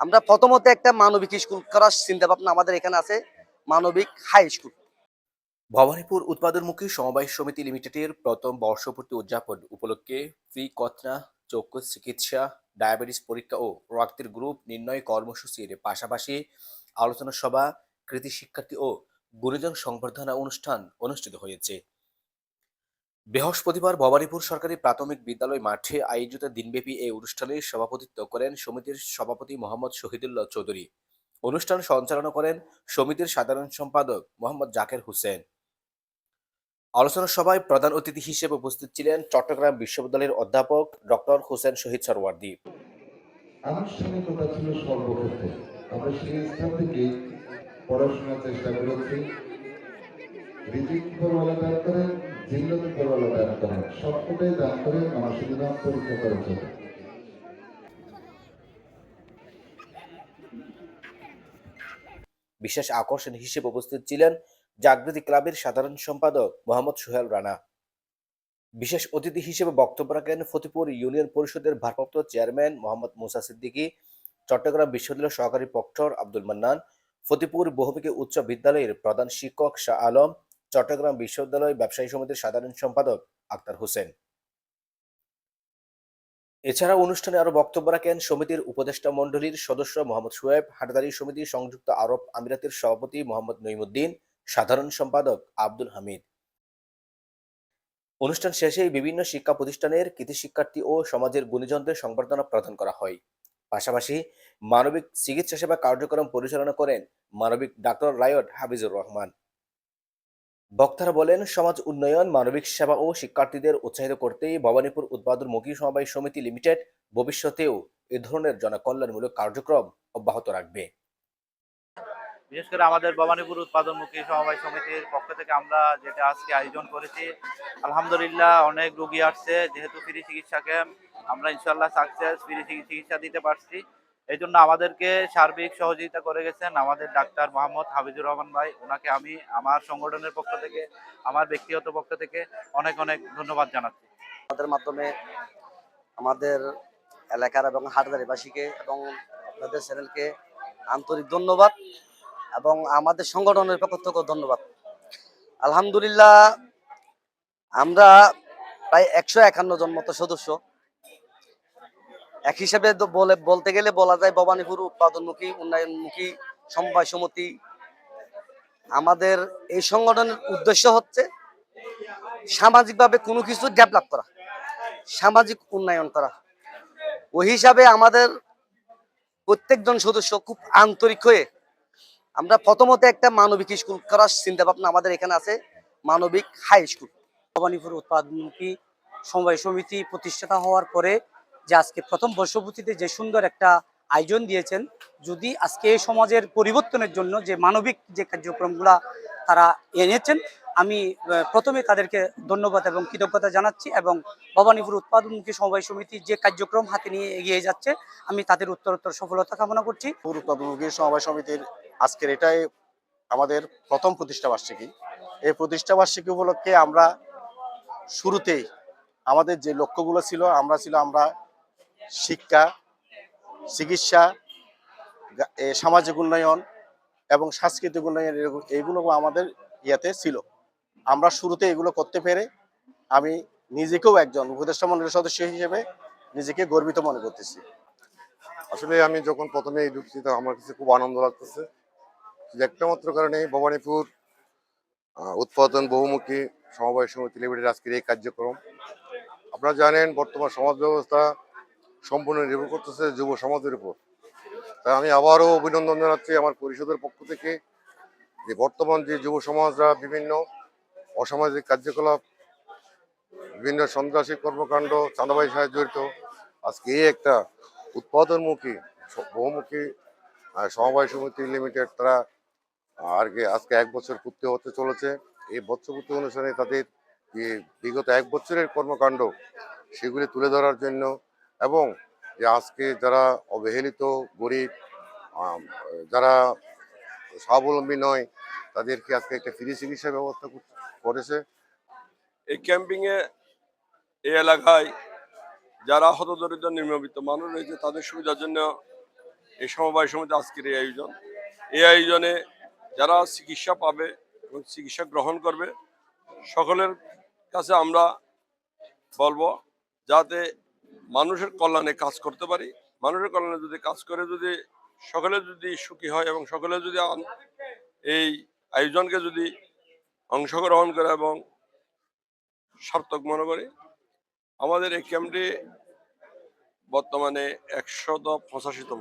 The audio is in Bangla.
আমরা প্রথমত একটা মানবিক স্কুল করার চিন্তা ভাবনা আমাদের এখানে আছে, মানবিক হাই স্কুল। ভবানীপুর উৎপাদনমুখী সমবায় সমিতি লিমিটেডের প্রথম বর্ষপূর্তি উদযাপন উপলক্ষে ফ্রি কতনা, চক্ষু চিকিৎসা, ডায়াবেটিস পরীক্ষা ও রক্তের গ্রুপ নির্ণয় কর্মসূচির পাশাপাশি আলোচনা সভা, কৃতি শিক্ষার্থী ও গুণীজন সংবর্ধনা অনুষ্ঠান অনুষ্ঠিত হয়েছে। বৃহস্পতিবার ভবানীপুর সরকারি প্রাথমিক বিদ্যালয় মাঠে আয়োজিত দিনব্যাপী এই অনুষ্ঠানে সভাপতিত্ব করেন সমিতির সভাপতি মোহাম্মদ শহীদুল্লাহ চৌধুরী। অনুষ্ঠান সঞ্চালনা করেন সমিতির সাধারণ সম্পাদক মোহাম্মদ জাকের হোসেন। আলোচনা সভায় প্রধান অতিথি হিসেবে উপস্থিত ছিলেন চট্টগ্রাম বিশ্ববিদ্যালয়ের অধ্যাপক ডক্টর হোসেন শহীদ সরওয়ার্দী। আনুষ্ঠানিকতা ছিল সর্বক্ষেত্রে। আমরা সেই স্থান থেকে পড়াশোনার চেষ্টা করেছি। উপরওয়ালা দান করেন। সবকটাই দান করে মানুষের নাম পরীক্ষা করার জন্য বিশেষ আকর্ষণ হিসেবে উপস্থিত ছিলেন জাগৃতি ক্লাবের সাধারণ সম্পাদক মোহাম্মদ সোহেল রানা। বিশেষ অতিথি হিসেবে বক্তব্য রাখেন ফতিপুর ইউনিয়ন পরিষদের ভারপ্রাপ্ত চেয়ারম্যান মোহাম্মদ মুসা সিদ্দিকী, চট্টগ্রাম বিশ্ববিদ্যালয়ের সহকারী প্রক্টর আব্দুল মান্নান, ফতিপুর বহুমুখী উচ্চ বিদ্যালয়ের প্রধান শিক্ষক শাহ আলম চট্টগ্রাম বিশ্ববিদ্যালয় ব্যবসায়ী সমিতির সাধারণ সম্পাদক আক্তার হোসেন। এছাড়া অনুষ্ঠানে আরও বক্তব্য রাখেন সমিতির উপদেষ্টা মণ্ডলীর সদস্য মোহাম্মদ সোয়েব হাটদারি সমিতি সংযুক্ত আরব আমিরাতের সভাপতি মোহাম্মদ নইমুদ্দিন সাধারণ সম্পাদক আব্দুল হামিদ। অনুষ্ঠান শেষে বিভিন্ন শিক্ষা প্রতিষ্ঠানের কৃতি শিক্ষার্থী ও সমাজের গুণীজনদের সংবর্ধনা প্রদান করা হয়। পাশাপাশি মানবিক চিকিৎসা সেবা কার্যক্রম পরিচালনা করেন মানবিক ডাক্তার রায়ট হাফিজুর রহমান। বক্তারা বলেন, সমাজ উন্নয়ন, মানবিক সেবা ও শিক্ষার্থীদের উৎসাহিত করতেই ভবানীপুর উৎপাদনমুখী সমবায় সমিতি লিমিটেড ভবিষ্যতেও এ ধরনের জনকল্যাণমূলক কার্যক্রম অব্যাহত রাখবে। বিশেষ করে আমাদের ভবানীপুর উৎপাদনমুখী সমবায় সমিতির পক্ষ থেকে আমরা যেটা আজকে আয়োজন করেছি, আলহামদুলিল্লাহ অনেক রোগী আসছে, যেহেতু ফ্রি চিকিৎসা ক্যাম্প, আমরা ইনশাল্লাহ সাকসেস ফ্রি চিকিৎসা দিতে পারছি। এই জন্য আমাদেরকে সার্বিক সহযোগিতা করে গেছেন আমাদের ডাক্তার মোহাম্মদ হাবিজুর রহমান ভাই। ওনাকে আমি আমার সংগঠনের পক্ষ থেকে, আমার ব্যক্তিগত পক্ষ থেকে অনেক অনেক ধন্যবাদ জানাচ্ছি। আমাদের মাধ্যমে আমাদের এলাকার এবং হাটদারিবাসীকে এবং আপনাদের চ্যানেলকে আন্তরিক ধন্যবাদ এবং আমাদের সংগঠনের পক্ষ থেকেও ধন্যবাদ। আলহামদুলিল্লাহ, আমরা প্রায় একশো একান্ন জন মতো সদস্য এক হিসাবে বলে, বলতে গেলে বলা যায় ভবানীপুর উৎপাদনমুখী, উন্নয়নমুখী সমবায় সমিতি আমাদের এই সংগঠনের উদ্দেশ্য হচ্ছে সামাজিকভাবে কোনো কিছু ডেভেলপ করা, সামাজিক উন্নয়ন করা। ওই হিসাবে আমাদের প্রত্যেকজন সদস্য খুব আন্তরিক হয়ে আমরা প্রথমত একটা মানবিক স্কুল করার চিন্তা ভাবনা আমাদের এখানে আছে, মানবিক হাই স্কুল। ভবানীপুর উৎপাদনমুখী সমবায় সমিতি প্রতিষ্ঠাতা হওয়ার পরে যে আজকে প্রথম বর্ষপূর্তিতে যে সুন্দর একটা আয়োজন দিয়েছেন, যদি আজকে এই সমাজের পরিবর্তনের জন্য যে মানবিক যে কার্যক্রমগুলা তারা এনেছেন, আমি প্রথমে তাদেরকে ধন্যবাদ এবং কৃতজ্ঞতা জানাচ্ছি এবং ভবানীপুর উৎপাদনমুখী সমবায় সমিতি যে কার্যক্রম হাতে নিয়ে এগিয়ে যাচ্ছে, আমি তাদের উত্তরোত্তর সফলতা কামনা করছি। উৎপাদনমুখী সমবায় সমিতির আজকের এটাই আমাদের প্রথম প্রতিষ্ঠা বার্ষিকী। এই প্রতিষ্ঠা বার্ষিকী উপলক্ষে আমরা শুরুতেই আমাদের যে লক্ষ্যগুলো ছিল, আমরা ছিল আমরা শিক্ষা, চিকিৎসা সামাজিক উন্নয়ন এবং সাংস্কৃতিক উন্নয়ন এরকম- এইগুলো আমাদের ইয়াতে ছিল। আমরা শুরুতে এগুলো করতে পেরে আমি নিজেকেও একজন উপদেষ্টা মন্ডলের সদস্য হিসেবে নিজেকে গর্বিত মনে করতেছি। আসলে আমি যখন প্রথমে এই ঢুকছি তো আমার কাছে খুব আনন্দ লাগতেছে যে একটা মাত্র কারণে ভবানীপুর উৎপাদন বহুমুখী সমবায় সমিতি লিমিটেড আজকের এই কার্যক্রম। আপনারা জানেন বর্তমান সমাজ ব্যবস্থা সম্পূর্ণ নির্ভর করতেছে যুব সমাজের উপর। তাই আমি আবারও অভিনন্দন জানাচ্ছি আমার পরিষদের পক্ষ থেকে যে বর্তমান যে যুব সমাজরা বিভিন্ন অসামাজিক কার্যকলাপ, বিভিন্ন সন্ত্রাসী কর্মকাণ্ড, চাঁদাবাজি সাহায্য জড়িত, আজকে এই একটা উৎপাদনমুখী, বহুমুখী সমবায় সমিতি লিমিটেড তারা আর কি আজকে এক বছর পূর্তি হতে চলেছে। এই বছরপূর্তি অনুষ্ঠানে তাদের যে বিগত এক বছরের কর্মকাণ্ড, সেগুলি তুলে ধরার জন্য এবং আজকে যারা অবহেলিত গরিব যারা স্বাবলম্বী নয়, তাদেরকে আজকে একটা ফ্রি চিকিৎসা ব্যবস্থা করেছে। এই ক্যাম্পিংয়ে এই এলাকায় যারা হতদরিদ্র, নিম্নবিত্ত মানুষ রয়েছে, তাদের সুবিধার জন্য এই সমবায় সমিতি আজকের এই আয়োজন। এই আয়োজনে যারা চিকিৎসা পাবে এবং চিকিৎসা গ্রহণ করবে, সকলের কাছে আমরা বলব, যাতে মানুষের কল্যাণে কাজ করতে পারি। মানুষের কল্যাণে যদি কাজ করে, যদি সকলে যদি সুখী হয় এবং সকলে যদি এই আয়োজনকে যদি অংশগ্রহণ করে এবং সার্থক মনে করে, আমাদের এই ক্যাম্পটি বর্তমানে একশত পঁচাশিতম।